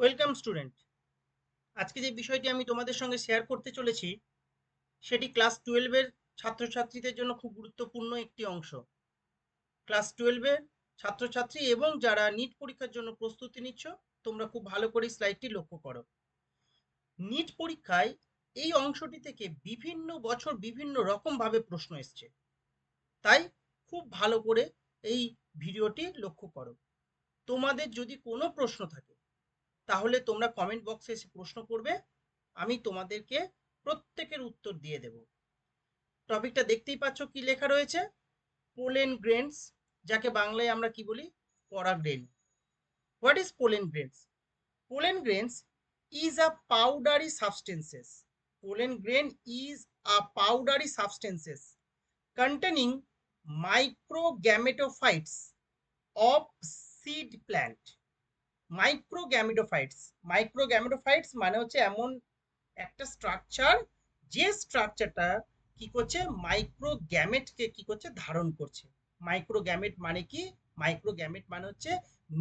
Welcome student আজকে যে বিষয়টি আমি তোমাদের সঙ্গে শেয়ার করতে চলেছি, সেটি ক্লাস টুয়েলভের ছাত্রছাত্রীদের জন্য খুব গুরুত্বপূর্ণ একটি অংশ। ক্লাস টুয়েলভের ছাত্রছাত্রী এবং যারা নিট পরীক্ষার জন্য প্রস্তুতি নিচ্ছ, তোমরা খুব ভালো করে স্লাইডটি লক্ষ্য করো। নিট পরীক্ষায় এই অংশটি থেকে বিভিন্ন বছর বিভিন্ন রকমভাবে প্রশ্ন এসছে। তাই খুব ভালো করে এই ভিডিওটি লক্ষ্য করো। তোমাদের যদি কোনো প্রশ্ন থাকে তাহলে তোমরা কমেন্ট বক্সে এসে প্রশ্ন করবে, আমি তোমাদেরকে প্রত্যেকের উত্তর দিয়ে দেব। টপিকটা দেখতেই পাচ্ছ কি লেখা রয়েছে? পোলেন গ্রেনস যাকে বাংলায় আমরা কি বলি? পরাগরেণু what is pollen grains pollen grains is a powdery substances pollen grain is a powdery substances containing microgametophytes of seed plant. Microgametophytes microgametophytes মানে হচ্ছে এমন একটা স্ট্রাকচার যে স্ট্রাকচারটা কি করছে? মাইক্রোগ্যামেটকে কি করছে? ধারণ করছে। মাইক্রোগ্যামেট মানে কি? মাইক্রোগ্যামেট মানে হচ্ছে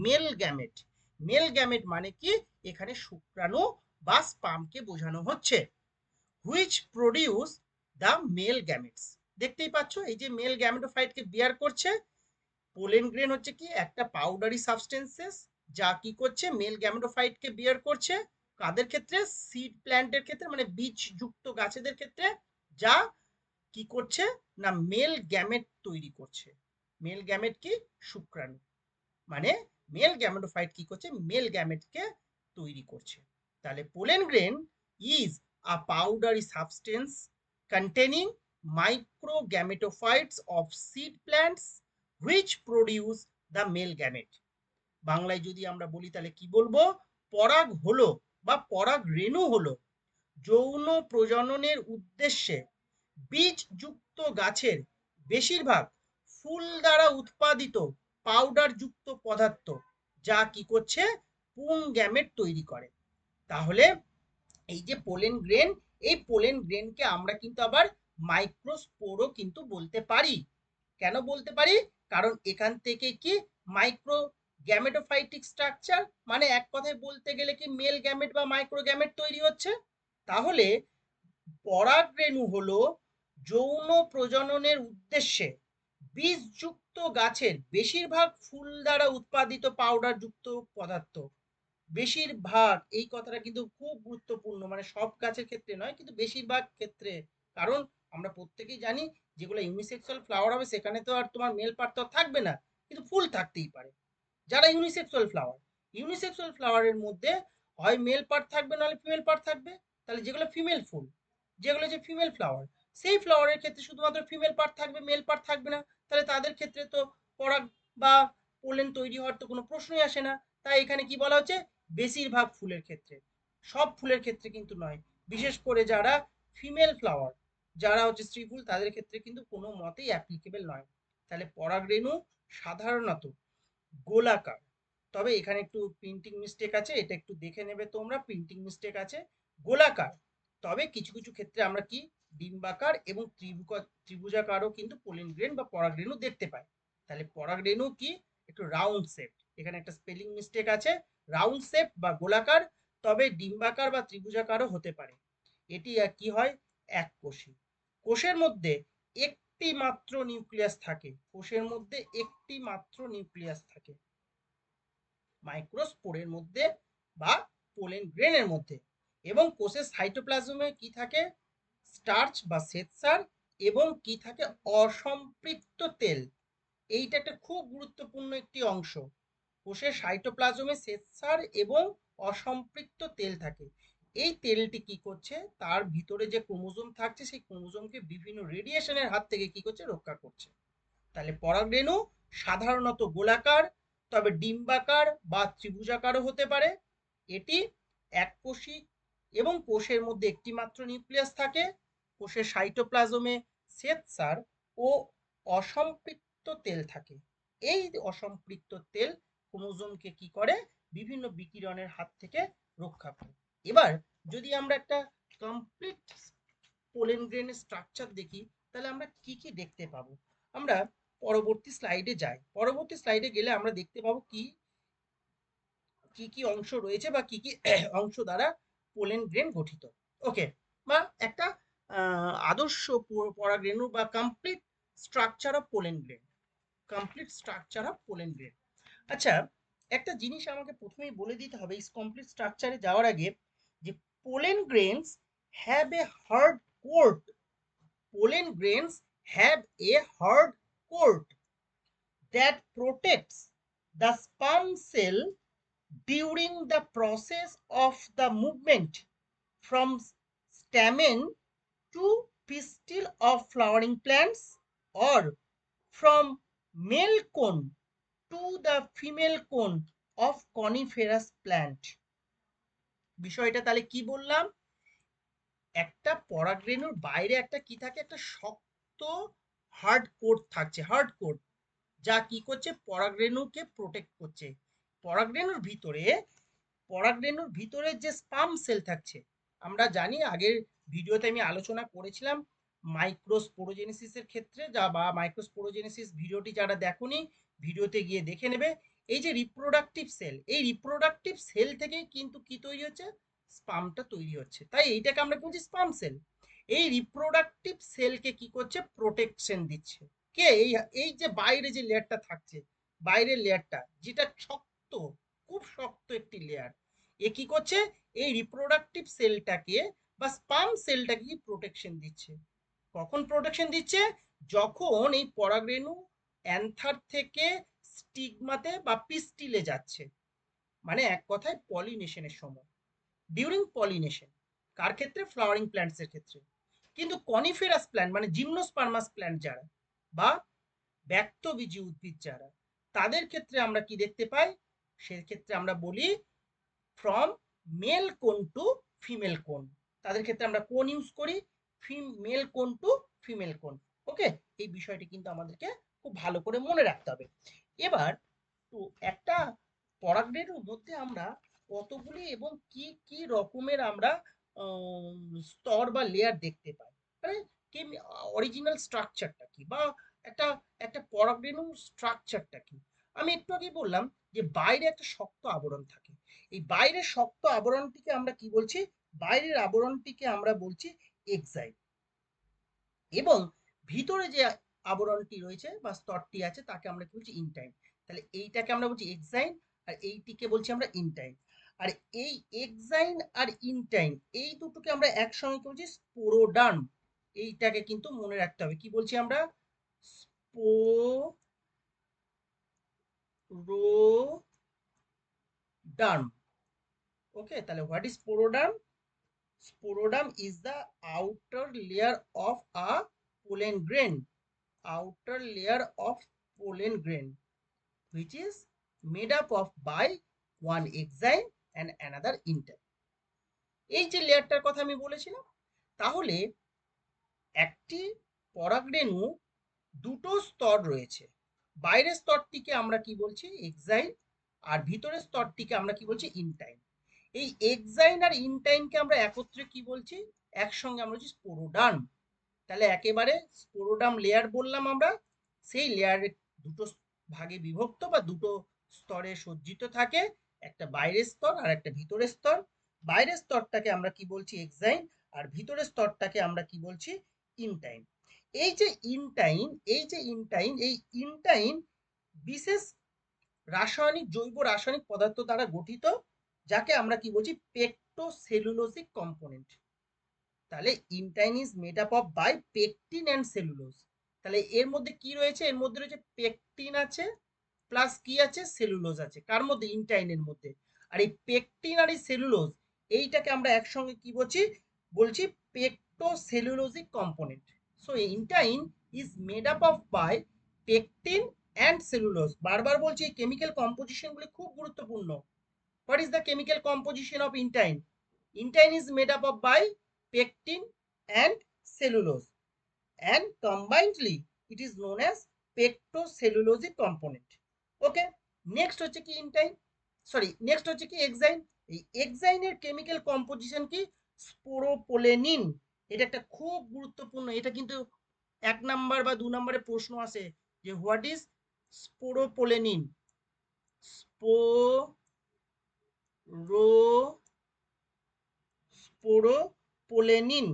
মেল গ্যামেট মেল গ্যামেট মানে কি? এখানে শুক্রাণু বা স্পামকে বোঝানো হচ্ছে। Which produce the male gametes দেখতেই পাচ্ছ? এই যে মেল গ্যামেটোফাইটকে বিয়ার করছে। পোলেন গ্রেন হচ্ছে কি? একটা পাউডারি সাবস্টেন্সেস যা কি করছে? মেল গ্যামেটোফাইটকে বিয়ার করছে। কাদের ক্ষেত্রে? সিড প্ল্যান্টের ক্ষেত্রে মানে বীজযুক্ত গাছেদের ক্ষেত্রে। যা কি করছে? না মেল গ্যামেট তৈরি করছে। মেল গ্যামেট কি? শুক্রাণু। মানে মেল গ্যামেটোফাইট কি করছে? মেল গ্যামেটকে তৈরি করছে। তাহলে pollen grain is a powdery substance containing microgametophytes of seed plants which produce the male gamete বাংলায় যদি আমরা বলি তাহলে কি বলব? পরাগ হলো বা পরাগ রেণু হলো যৌন প্রজননের উদ্দেশ্যে বীজযুক্ত গাছের বেশিরভাগ ফুল দ্বারা উৎপাদিত পাউডার যুক্ত পদার্থ, যা কি করছে? পুং গ্যামেট তৈরি করে। তাহলে এই যে পোলেন গ্রেন এই পোলেন গ্রেনকে আমরা কিন্তু আবার মাইক্রোস্পোরও কিন্তু বলতে পারি। কেন বলতে পারি? কারণ এখান থেকে কি মাইক্রো গ্যামেটোফাইটিক স্ট্রাকচার মানে এক কথায় বলতে গেলে কি মেল গ্যামেট বা মাইক্রো গ্যামেট তৈরি হচ্ছে? তাহলে পরাগরেণু হলো যৌন প্রজননের উদ্দেশ্যে বীজযুক্ত গাছের বেশিরভাগ ফুল দ্বারা উৎপাদিত পাউডার যুক্ত পদার্থ। বেশিরভাগ, এই কথাটা কিন্তু খুব গুরুত্বপূর্ণ মানে সব গাছের ক্ষেত্রে নয়, কিন্তু বেশিরভাগ ক্ষেত্রে। কারণ আমরা প্রত্যেকেই জানি, যেগুলো ইউনিসেক্সুয়াল ফ্লাওয়ার হবে, সেখানে তো আর তোমার মেল পার্ট তো থাকবে না, কিন্তু ফুল থাকতেই পারে। যারা ইউনিসেক্সুয়াল ফ্লাওয়ার ইউনিসেক্সুয়াল ফ্লাওয়ারের মধ্যে হয় মেল পার্ট থাকবে, নাহলে ফিমেল পার্ট থাকবে, তাহলে যেগুলো ফিমেল ফুল, যেগুলো যে ফিমেল ফ্লাওয়ার সেই ফ্লাওয়ারের ক্ষেত্রে শুধুমাত্র ফিমেল পার্ট থাকবে মেল পার্ট থাকবে না, তাহলে তাদের ক্ষেত্রে তো পরাগ বা পোলেন তৈরি হওয়ার তো কোনো প্রশ্নই আসে না, তাই এখানে কি বলা হচ্ছে? বেশিরভাগ ফুলের ক্ষেত্রে, সব ফুলের ক্ষেত্রে কিন্তু নয়, বিশেষ করে যারা ফিমেল ফ্লাওয়ার যারা হচ্ছে স্ত্রী ফুল, তাদের ক্ষেত্রে কিন্তু কোনো মতেই অ্যাপ্লিকেবল নয়, তাহলে পরাগরেণু সাধারণত গোলাকার। তবে এখানে একটু প্রিন্টিং মিস্টেক আছে, এটা একটু দেখে নেবে তোমরা প্রিন্টিং মিস্টেক আছে, গোলাকার। তবে কিছু কিছু ক্ষেত্রে আমরা কি? ডিম্বাকার এবং ত্রিভুজাকারও কিন্তু পোলিন গ্রেন বা পরাগরেণু দেখতে পাই। তাহলে পরাগরেণু কি? একটু রাউন্ড শেপ এখানে একটা স্পেলিং মিস্টেক আছে রাউন্ড শেপ বা গোলাকার, তবে ডিম্বাকার বা ত্রিভুজাকারও হতে পারে। এটি কি হয়? এক কোষী। কোষের মধ্যে একটি মাত্র নিউক্লিয়াস থাকে, কোষের মধ্যে একটি মাত্র নিউক্লিয়াস থাকে। মাইক্রোস্পোরের মধ্যে বা পোলেন গ্রেনের মধ্যে। এবং কোষের সাইটোপ্লাজমে কি থাকে? স্টার্চ বা শ্বেতসার এবং কি থাকে? অসম্পৃক্ত তেল। এইটা একটা খুব গুরুত্বপূর্ণ একটি অংশ। কোষের সাইটোপ্লাজমে শ্বেতসার এবং অসম্পৃক্ত তেল থাকে। এই তেলটি কি করছে? তার ভিতরে যে ক্রোমোজোম থাকছে, সেই ক্রোমোজোমকে বিভিন্ন রেডিয়েশনের হাত থেকে কি করছে? রক্ষা করছে। তাহলে পরাগরেণু সাধারণত গোলাকার, তবে ডিম্বাকার বা ত্রিভুজাকারও হতে পারে। এটি এককোষী এবং কোষের মধ্যে একটি মাত্র নিউক্লিয়াস থাকে। কোষের সাইটোপ্লাজমে শ্বেতসার ও অসম্পৃক্ত তেল থাকে। এই অসম্পৃক্ত তেল ক্রোমোজোমকে কি করে? বিভিন্ন বিকিরণের হাত থেকে রক্ষা করে। এবার যদি আমরা একটা কমপ্লিট পোলেন গ্রেনের স্ট্রাকচার দেখি, তাহলে আমরা কি কি দেখতে পাবো? আমরা পরবর্তী স্লাইডে যাই। পরবর্তী স্লাইডে গেলে আমরা দেখতে পাবো কি কি কি অংশ রয়েছে বা কি কি অংশ দ্বারা পোলেন গ্রেন গঠিত। ওকে বা একটা আদর্শ প- বা complete structure of pollen grain complete structure of pollen grain আচ্ছা একটা জিনিস আমাকে প্রথমেই বলে দিতে হবে, এই কমপ্লিট স্ট্রাকচারে যাওয়ার আগে The pollen grains have a hard coat pollen grains have a hard coat that protects the sperm cell during the process of the movement from stamen to pistil of flowering plants or from male cone to the female cone of coniferous plant. বিষয়টা তাহলে কি বললাম? একটা পরাগরেণুর বাইরে একটা কি থাকে? একটা শক্ত হার্ড কোট থাকছে হার্ড কোট যা কি করছে? পরাগরেণুকে প্রোটেক্ট করছে। পরাগরেণুর ভিতরে পরাগরেণুর ভিতরে যে স্পাম সেল থাকছে, আমরা জানি আগের ভিডিওতে আমি আলোচনা করেছিলাম মাইক্রোস্পোরোজেনেসিসের ক্ষেত্রে, যা বা মাইক্রোস্পোরোজেনেসিস ভিডিওটি যারা দেখোনি, ভিডিওতে গিয়ে দেখে নেবে। এই যে রিপ্রোডাক্টিভ সেল এই রিপ্রোডাক্টিভ সেল থেকেই কিন্তু কি তৈরি হচ্ছে? স্পামটা তৈরি হচ্ছে। তাই এইটাকে আমরা বলছি? স্পাম সেল এই রিপ্রোডাক্টিভ সেলকে কি করছে? প্রোটেকশন দিচ্ছে। কে? এই এই যে বাইরে যে লেয়ারটা থাকছে, বাইরের লেয়ারটা যেটা শক্ত, খুব শক্ত একটি লেয়ার এ কি করছে? এই রিপ্রোডাক্টিভ সেলটাকে বা স্পাম সেলটাকে কি প্রোটেকশন দিচ্ছে? কখন প্রোটেকশন দিচ্ছে? যখন এই পরাগরেণু অ্যান্থার থেকে স্টিগমাতে বা পিস্টিলে যাচ্ছে। মানে এক কথায় পলিনেশনের সময়। ডিউরিং পলিনেশন কার ক্ষেত্রে? ফ্লাওয়ারিং প্ল্যান্টসের ক্ষেত্রে। কিন্তু কনিফেরাস প্ল্যান্ট মানে জিমনোস্পার্মাস প্ল্যান্ট যারা বা ব্যক্তবীজী উদ্ভিদ যারা, তাদের ক্ষেত্রে আমরা কি দেখতে পাই? সেক্ষেত্রে আমরা বলি from male cone to female cone তাদের ক্ষেত্রে আমরা কোন ইউজ করি? মেল কোন টু ফিমেল কোন ওকে এই বিষয়টি কিন্তু আমাদেরকে খুব ভালো করে মনে রাখতে হবে। এবার তো একটা পরাগরেণুর মধ্যে আমরা কতগুলি এবং কি কি রকমের আমরা স্তর বা লেয়ার দেখতে পাই? মানে কি অরিজিনাল স্ট্রাকচারটা কি বা একটা একটা পরাগরেণুর স্ট্রাকচারটা কি? আমি একটু আগে বললাম যে বাইরে একটা শক্ত আবরণ থাকে। এই বাইরের শক্ত আবরণটিকে আমরা কি বলছি? বাইরের আবরণটিকে আমরা বলছি এক্সাইট এবং ভিতরে যে আবরণটি রয়েছে বা স্তরটি আছে, তাকে আমরা কি বলছি? ইনটাইম। তাহলে এইটাকে আমরা বলছি এক্সাইন আর এইটিকে বলছি আমরা ইনটাইম। আর এই এক্সাইন আর ইনটাইম, এই দুটোকে আমরা একসঙ্গে বলছি? স্পোরোডার্ম। এইটাকে কিন্তু মনে রাখতে হবে। কি বলছি আমরা? স্পোরোডার্ম। ওকে, তাহলে what is sporoderm? Sporoderm is the outer layer of a pollen grain outer layer of pollen grain, which is made up of by one exine and another intern এই যে লেয়ারটার কথা আমি বলেছিলাম, তাহলে একটি পরাগরেণু দুটো স্তর রয়েছে। বাইরের স্তরটিকে আমরা কি বলছি? এক্সাইন আর ভিতরের স্তরটিকে আমরা কি বলছি? ইনটাইন এই এক্সাইন আর ইনটাইনকে আমরা একত্রে কি বলছি? একসঙ্গে আমরা বলছি স্পোরোডার্ম তাহলে একেবারে স্পোরোডাম লেয়ার বললাম আমরা, সেই লেয়ারের দুটো ভাগে বিভক্ত বা দুটো স্তরে সজ্জিত থাকে, একটা বাইরের স্তর আর একটা ভিতরের স্তর। বাইরের স্তরটাকে আমরা কি বলছি? এক্সাইন আর ভিতরের স্তরটাকে আমরা কি বলছি? ইনটাইন এই যে ইনটাইন এই যে ইনটাইন এই ইনটাইন বিশেষ রাসায়নিক, জৈব রাসায়নিক পদার্থ দ্বারা গঠিত, যাকে আমরা কি বলছি? পেক্টোসেলুলোজিক কম্পোনেন্ট তাহলে intine is made up of by pectin and cellulose তাহলে এর মধ্যে কি রয়েছে? এর মধ্যে রয়েছে পেকটিন আছে প্লাস কি আছে? সেলুলোজ আছে। কার মধ্যে? ইনটাইনের মধ্যে। আর এই পেকটিন আর এই সেলুলোজ এইটাকে আমরা একসঙ্গে কি বলছি? বলছি pectocellulosic component so intine is made up of by pectin and cellulose বারবার বলছি এই কেমিক্যাল কম্পোজিশনগুলি খুব গুরুত্বপূর্ণ। What is the chemical composition of intine intine is made up of by pectin and cellulose. And combinedly, it is known as pectocellulosic component. Okay next হচ্ছে কি intine sorry next হচ্ছে কি এক্সাইন এই এক্সাইনের chemical composition কি? স্পোরোপোলেনিন এটা একটা খুব গুরুত্বপূর্ণ, এটা কিন্তু এক নাম্বার বা দু নম্বরে প্রশ্ন আসে যে what is sporopollenin sporo sporopollenin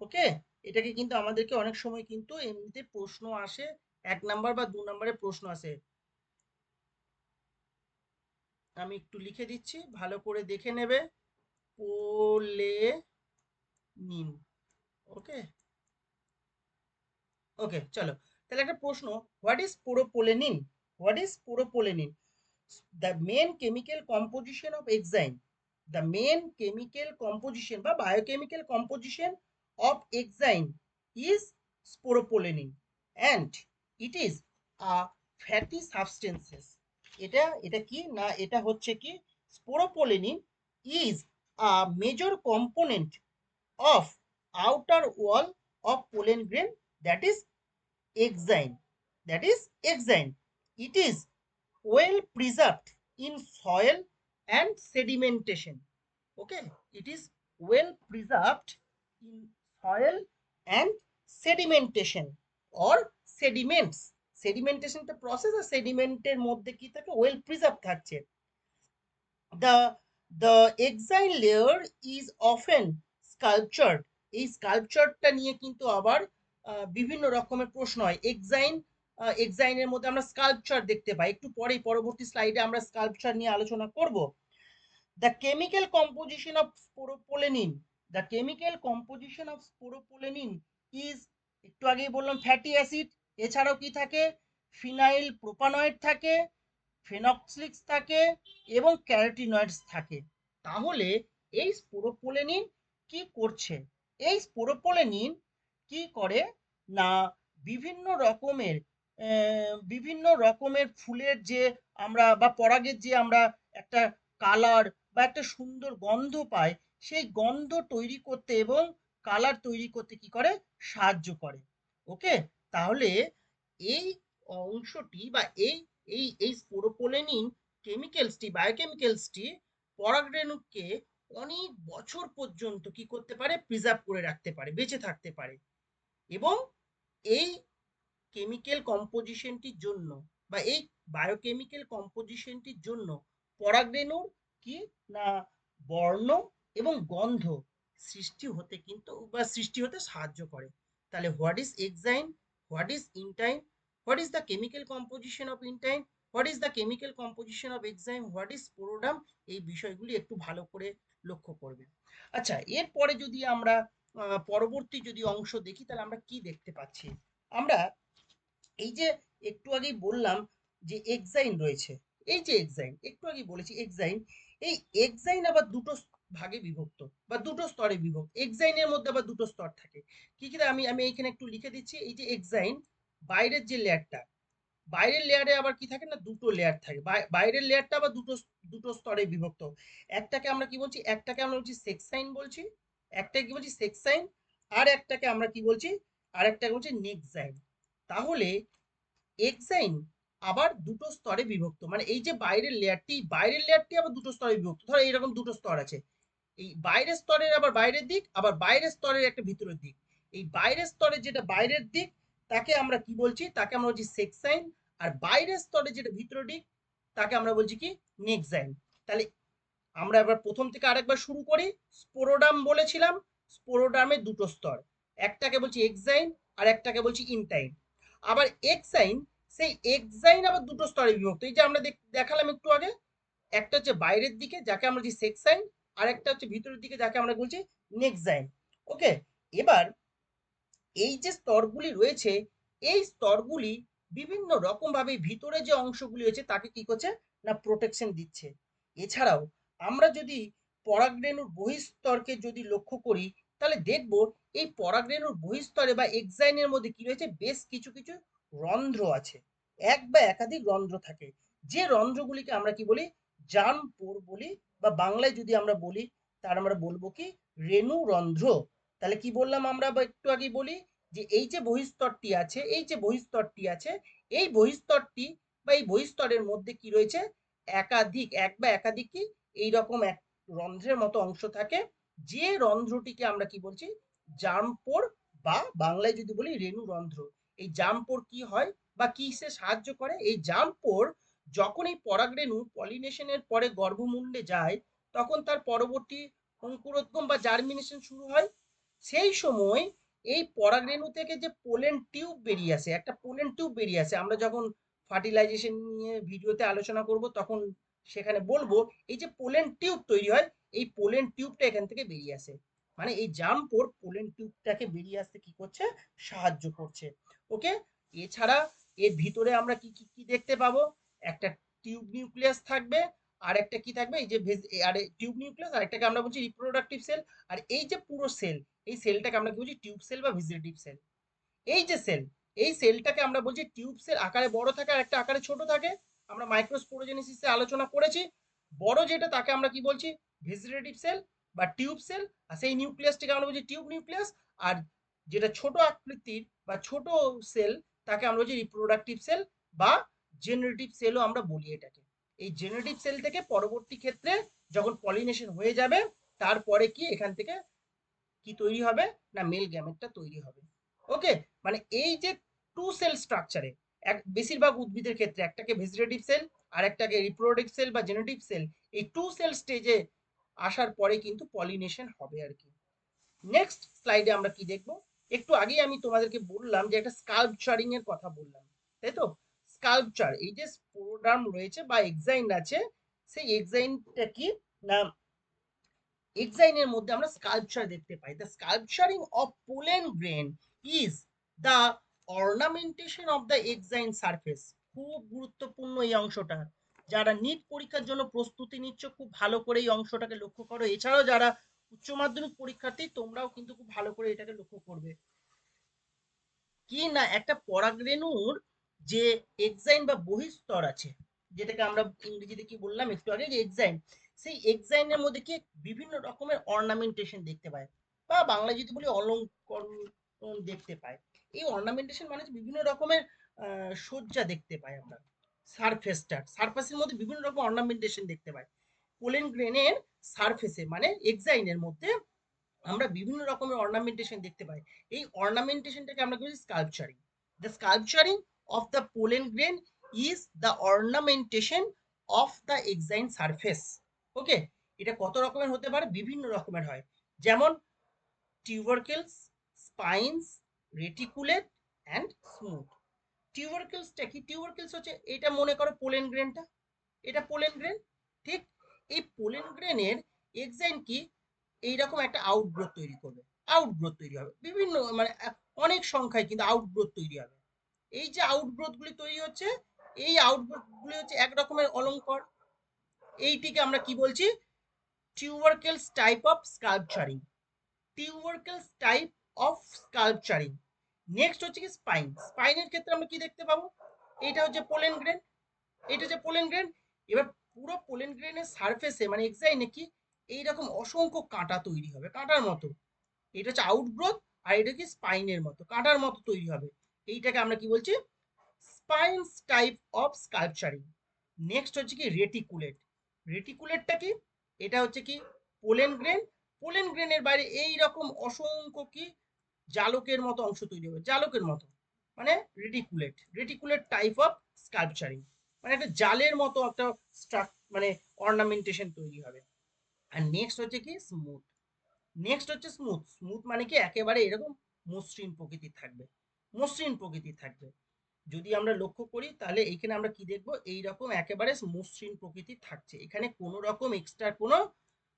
okay এটাকে কিন্তু আমাদেরকে অনেক সময় কিন্তু এমনিতে প্রশ্ন আসে, এক নাম্বার বা দু নম্বরে প্রশ্ন আসে। আমি একটু লিখে দিচ্ছি, ভালো করে দেখে নেবে। পোলেনিন ওকে ওকে চলো। তাহলে একটা প্রশ্ন what is sporopollenin what is sporopollenin the main chemical composition of exine the main chemical composition বা biochemical composition of enzyme is sporopollenin and it is a fatty substances এটা এটা কি না এটা হচ্ছে কি sporopollenin is a major component of outer wall of pollen grain that is enzyme that is enzyme it is well preserved in soil and sedimentation. Okay, it is well preserved in soil and sedimentation or sediments. Sedimentation the process আর সেডিমেন্টের মধ্যে কি থাকে well preserve থাকছে the the exile layer is often sculptured এই স্কাল্পচারটা নিয়ে কিন্তু আবার আহ, বিভিন্ন রকমের প্রশ্ন হয় এক্সাইন এক্সাইনের মধ্যে আমরা স্কাল্পচার দেখতে পাই একটু পরেই পরবর্তী স্লাইডে আমরা স্কাল্পচার নিয়ে আলোচনা করব the chemical composition of sporopollenin the chemical composition of sporopollenin is একটু আগেই বললাম ফ্যাটি অ্যাসিড এছাড়াও কি থাকে? ফিনাইল প্রোপানয়েড থাকে ফেনক্সলিক্স থাকে, এবং ক্যারোটিনয়েডস থাকে। তাহলে এই স্পোরোপোলেনিন কি করছে? এই স্পোরোপোলেনিন কি করে? না, বিভিন্ন রকমের বিভিন্ন রকমের ফুলের যে আমরা বা পরাগের যে আমরা একটা কালার বা একটা সুন্দর গন্ধ পায়, সেই গন্ধ তৈরি করতে এবং কালার তৈরি করতে কি করে? সাহায্য করে। ওকে তাহলে এই অংশটি বা এই এই এই স্পোরোপোলেনিন কেমিক্যালসটি বায়োকেমিক্যালসটি পরাগরেণুকে অনেক বছর পর্যন্ত কি করতে পারে? প্রিজার্ভ করে রাখতে পারে, বেঁচে থাকতে পারে। এবং এই কেমিক্যাল কম্পোজিশনটির জন্য বা এই বায়োকেমিক্যাল কম্পোজিশনটির জন্য পরাগরেণুর কি না বর্ণ এবং গন্ধ সৃষ্টি হতে কিন্তু বা সৃষ্টি হতে সাহায্য করে। তাহলে what is exine what is intine what is the chemical composition of intine what is the chemical composition of exine what is sporoderm এই বিষয়গুলি একটু ভালো করে লক্ষ্য করবে আচ্ছা এরপরে যদি আমরা পরবর্তী যদি অংশ দেখি, তাহলে আমরা কি দেখতে পাচ্ছি? আমরা এই যে একটু আগেই বললাম যে এক্সাইন রয়েছে। এই যে এক্সাইন একটু আগেই বলেছি এক্সাইন এই এক্সাইন আবার দুটো ভাগে বিভক্ত বা দুটো স্তরে বিভক্ত। এক্সাইনের মধ্যে আবার দুটো স্তর থাকে। কি কি আমি আমি এইখানে একটু লিখে দিচ্ছি। এই যে এক্সাইন বাইরের যে লেয়ারটা বাইরের লেয়ারে আবার কি থাকে না? দুটো লেয়ার থাকে। বাই- বাইরের লেয়ারটা আবার দুটো দুটো স্তরে বিভক্ত। একটাকে আমরা কি বলছি? একটাকে আমরা বলছি সেক্সাইন বলছি। একটাকে কি বলছি? সেক্সাইন আর একটাকে আমরা কি বলছি? আর একটাকে বলছি নেক্সাইন তাহলে এক্সাইন আবার দুটো স্তরে বিভক্ত। মানে এই যে বাইরের লেয়ারটি বাইরের লেয়ারটি আবার দুটো স্তরে বিভক্ত। ধরো এইরকম দুটো স্তর আছে। এই বাইরের স্তরের আবার বাইরের দিক, আবার বাইরের স্তরের একটা ভিতরের দিক। এই বাইরের স্তরের যেটা বাইরের দিক, তাকে আমরা কি বলছি? তাকে আমরা বলছি সেক্সাইন আর বাইরের স্তরে যেটা ভিতরের দিক, তাকে আমরা বলছি কি? নেক্সাইন তাহলে আমরা এবার প্রথম থেকে আরেকবার শুরু করি। স্পোরোডাম বলেছিলাম। স্পোরোডামে দুটো স্তর। একটাকে বলছি এক্সাইন আর একটাকে বলছি ইনটাইন আবার এক্সাইন সেই এক্সাইন আবার দুটো স্তরে বিভক্ত। এই যে আমরা দেখ- দেখালাম একটু আগে, একটা হচ্ছে বাইরের দিকে, যাকে আমরা বলছি সেক্সাইন আর একটা হচ্ছে ভিতরের দিকে, যাকে আমরা বলছি নেক্সাইন ওকে এবার এই যে স্তরগুলি রয়েছে, এই স্তরগুলি বিভিন্ন রকম ভাবে ভিতরে যে অংশগুলি রয়েছে, তাকে কি করছে না প্রোটেকশন দিচ্ছে। এছাড়াও আমরা যদি পরাগরেণুর বহিস্তরকে যদি লক্ষ্য করি, তাহলে দেখব এই পরাগরেণুর বহিস্তরে বা এক্সাইনের মধ্যে কি রয়েছে, বেশ কিছু কিছু রন্ধ্র আছে। এক বা একাধিক রন্ধ্র থাকে। যে রন্ধ্রগুলিকে আমরা কি বলি? জাম পোর বলি বা বাংলায় যদি আমরা বলি, তার আমরা বলব কি? রেণু রন্ধ্র। তাহলে কি বললাম আমরা একটু আগে বলি? যে এই যে বহিস্তরটি আছে, এই যে বহিস্তরটি আছে, এই বহিস্তরটি বা এই বহিস্তরের মধ্যে কি রয়েছে? একাধিক, এক বা একাধিক কি? এইরকম এক রন্ধ্রের মতো অংশ থাকে। যে রন্ধ্রটিকে আমরা কি বলছি? জামপোর বা বাংলায় যদি বলি রেণু রন্ধ্র। এই জামপোর কি হয় বা কিসে সাহায্য করে? এই জামপোর যখন এই পরাগরেণু পলিনেশনের পরে গর্ভমুণ্ডে যায়, তখন তার পরবর্তী অঙ্কুরোদ্গম বা জার্মিনেশন শুরু হয়। সেই সময় এই পরাগরেণু থেকে যে পোলেন টিউব বেরিয়ে আসে, একটা পোলেন টিউব বেরিয়ে আসে, আমরা যখন ফার্টিলাইজেশন নিয়ে ভিডিওতে আলোচনা করব, তখন সেখানে বলব, এই যে পোলেন টিউব তৈরি হয়, এই পোলেন টিউবটা এখান থেকে বেরিয়ে আসে। মানে এই জাম্পোর পোলেন টিউবটাকে বেরিয়ে আসতে কি করছে? সাহায্য করছে। ওকে? এছাড়া এর ভিতরে আমরা কি কি কি দেখতে পাবো? একটা টিউব নিউক্লিয়াস থাকবে, আর একটা কি থাকবে? এই যে আর টিউব নিউক্লিয়াস, আর একটাকে আমরা বলছি রিপ্রোডাক্টিভ সেল আর এই যে পুরো সেল এই সেলটাকে আমরা কি বলছি? টিউব সেল বা ভিজিটেটিভ সেল এই যে সেল এই সেলটাকে আমরা বলছি টিউব সেল আকারে বড় থাকে আর একটা আকারে ছোট থাকে। আমরা মাইক্রোস্পোরোজেনেসিসে আলোচনা করেছি। বড় যেটা, তাকে আমরা কি বলছি? ভেজিটেটিভ সেল বা টিউব সেল আর সেই নিউক্লিয়াসটিকে আমরা বলছি টিউব নিউক্লিয়াস আর যেটা ছোট আকৃতির বা ছোট সেল তাকে আমরা বলছি রিপ্রোডাক্টিভ সেল বা জেনারেটিভ সেলও আমরা বলি এটাকে। এই জেনারেটিভ সেল থেকে পরবর্তী ক্ষেত্রে যখন পলিনেশন হয়ে যাবে, তারপরে কি এখান থেকে কি তৈরি হবে? না মেল গ্যামেটটা তৈরি হবে। ওকে মানে এই যে টু সেল স্ট্রাকচারে এক, বেশিরভাগ উদ্ভিদের ক্ষেত্রে একটাকে ভেজিটেটিভ সেল আর একটাকে রিপ্রোডাক্টিভ সেল বা জেনেটিভ সেল এই টু সেল স্টেজে আসার পরে কিন্তু পলিনেশন হবে আর কি। নেক্সট স্লাইডে আমরা কি দেখব? একটু আগেই আমি তোমাদেরকে বললাম যে একটা স্কাল্পচারিং এর কথা বললাম, তাই তো? স্কাল্পচার এই যে স্পোরোডার্ম রয়েছে বা এক্সাইন আছে, সেই এক্সাইনটা কি? না এক্সাইনের মধ্যে আমরা স্কাল্পচার দেখতে পাই। The sculpturing of pollen grain is the ornamentation of the exine surface খুব গুরুত্বপূর্ণ এই অংশটা। যারা নিট পরীক্ষার জন্য প্রস্তুতি নিচ্ছ, খুব ভালো করে এই অংশটাকে লক্ষ্য করো। এছাড়াও যারা উচ্চ মাধ্যমিক পরীক্ষার্থী তোমরাও কিন্তু খুব ভালো করে এটাকে লক্ষ্য করবে। কি না, একটা পরাগরেণুর যে এক্সাইন বা বহিস্তর আছে, যেটাকে আমরা ইংরেজিতে কি বললাম একটু আগে, যে এক্সাইন সেই এক্সাইনের মধ্যে কি বিভিন্ন রকমের অর্নামেন্টেশন দেখতে পায় বা বাংলা যদি বলি অলঙ্করণ দেখতে পায়। এই অর্নামেন্টেশন মানে বিভিন্ন রকমের সজ্জা দেখতে পাই আমরা। সারফেসটা সারফেসের মধ্যে বিভিন্ন রকম অর্নামেন্টেশন দেখতে পাই পোলেন গ্রেনের সারফেসে মানে এক্সাইনের মধ্যে আমরা বিভিন্ন রকমের অর্নামেন্টেশন দেখতে পাই। এই অর্নামেন্টেশনটাকে আমরা বলি sculpturing. The sculpturing of the pollen grain is the ornamentation of the exine surface. Okay? এটা কত রকমের হতে পারে? বিভিন্ন রকমের হয়। যেমন টিউবারকেলস, স্পাইনস, রেটিকুলেট, অ্যান্ড স্মুথ। টিউবারকেলসটা কি? টিউবারকেলস হচ্ছে, এটা মনে করো পোলেন গ্রেনটা? এটা পোলেন গ্রেন? ঠিক? এই পোলেন গ্রেনের এক্সাইন কি? এইরকম একটা আউটগ্রোথ তৈরি করবে। আউটগ্রোথ তৈরি হবে। বিভিন্ন মানে অনেক সংখ্যায় কিন্তু আউটগ্রোথ তৈরি হবে। এই যে আউটগ্রোথগুলি তৈরি হচ্ছে, এই আউটগ্রোথগুলি হচ্ছে এক রকমের অলঙ্কর। এইটিকে আমরা কি বলছি? Tubercles type of sculpturing tubercles type of sculpturing next হচ্ছে কি স্পাইন স্পাইনের ক্ষেত্রে আমরা কি দেখতে পাবো? এটা হচ্ছে পোলেন গ্রেন এটা হচ্ছে পোলেন গ্রেন এবার পুরো পোলেন গ্রেনের সারফেসে মানে এক্সাইনে কি এইরকম অসংখ্য কাঁটা তৈরি হবে, কাঁটার মতো। এটা হচ্ছে আউটগ্রোথ আর এটা কি স্পাইনের মতো, কাঁটার মতো তৈরি হবে। এইটাকে আমরা কি বলছি? Spines type of sculpturing next হচ্ছে কি রেটিকুলেট রেটিকুলেটটা কি? এটা হচ্ছে কি পোলেন গ্রেন। পোলেন গ্রেনের বাইরে এই রকম অসংখ্য কি জালকের মতো অংশ তৈরি হবে, জালকের মতো মানে রেটিকুলেট রেটিকুলেট টাইপ অফ স্কাল্পচারিং মানে একটা জালের মতো একটা মানে অর্নামেন্টেশন তৈরি হবে। আর নেক্সট হচ্ছে কি? স্মুথ নেক্সট হচ্ছে স্মুথ স্মুথ মানে কি? একেবারে এরকম মসৃণ প্রকৃতির থাকবে। মসৃণ প্রকৃতির থাকবে। যদি আমরা লক্ষ্য করি, তাহলে এখানে আমরা কি দেখব? এইরকম একেবারে মসৃণ প্রকৃতির থাকছে। এখানে কোনো রকম এক্সট্রা কোনো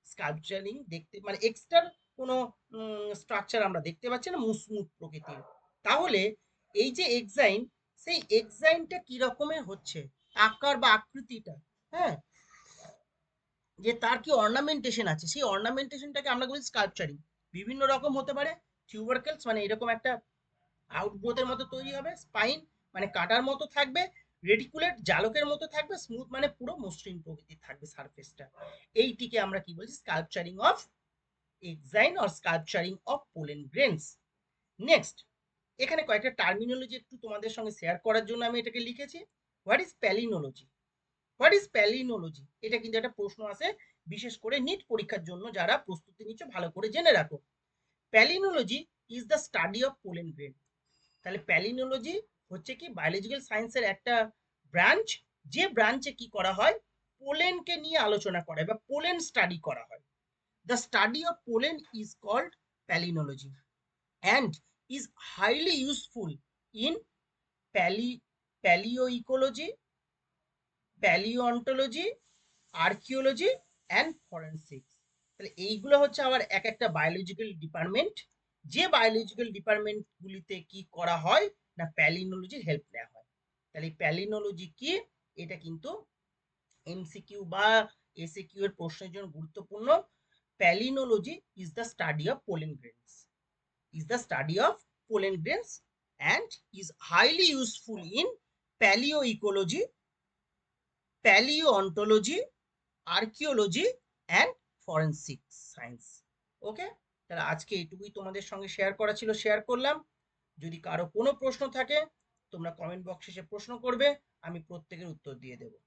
স্কাল্পচারিং দেখতে মানে এক্সট্রা কোনো স্ট্রাকচার আমরা দেখতে পাচ্ছি না মুসমুথ প্রকৃতির। তাহলে এই যে এক্সাইন সেই এক্সাইনটা কি রকমের হচ্ছে? আকার বা আকৃতিটা হ্যাঁ? যে তার কি অর্নামেন্টেশন আছে? সেই অর্নামেন্টেশনটাকে আমরা বলি স্কাল্পচারিং বিভিন্ন রকম হতে পারে টিউবারকেলস মানে এরকম একটা আউটগ্রোথের মতো তৈরি হবে স্পাইন মানে কাটার মতো থাকবে রেটিকুলেট জালকের মতো থাকবে স্মুথ মানে পুরো মসৃণ প্রকৃতির থাকবে সারফেসটা এইটিকে আমরা কি বলছি sculpturing of exine or sculpturing of pollen grains next এখানে কয়েকটা টার্মিনোলজি একটু তোমাদের সঙ্গে শেয়ার করার জন্য আমি এটাকে লিখেছি। What is palynology what is palynology এটা কিন্তু একটা প্রশ্ন আছে, বিশেষ করে নিট পরীক্ষার জন্য যারা প্রস্তুতি নিচ্ছে, ভালো করে জেনে রাখো। Palynology is the study of pollen grain তাহলে প্যালিনোলজি হচ্ছে কি বায়োলজিক্যাল সায়েন্সের একটা ব্রাঞ্চ যে ব্রাঞ্চে কি করা হয় পোলেনকে নিয়ে আলোচনা করা বা পোলেন স্টাডি করা হয়। The study of pollen is called palynology and is highly useful in palae palaeoecology palaeontology archaeology and forensics তাহলে এইগুলো হচ্ছে আমার এক একটা বায়োলজিক্যাল ডিপার্টমেন্ট যে বায়োলজিক্যাল ডিপার্টমেন্টগুলিতে কি করা হয় না প্যালিনোলজির হেল্প নেওয়া হয়। তাহলে প্যালিনোলজি কি? এটা কিন্তু এমসিকিউ বা এসিকিউ এর প্রশ্নের জন্য গুরুত্বপূর্ণ। Palynology is the study of pollen grains is the study of pollen grains and is highly useful in palaeoecology palaeontology archaeology and forensic science okay তাহলে আজকে এটুকুই তোমাদের সঙ্গে শেয়ার করা ছিল শেয়ার করলাম। যদি কারও কোনো প্রশ্ন থাকে, তোমরা কমেন্ট বক্সে প্রশ্ন করবে, আমি প্রত্যেকের উত্তর দিয়ে দেবো।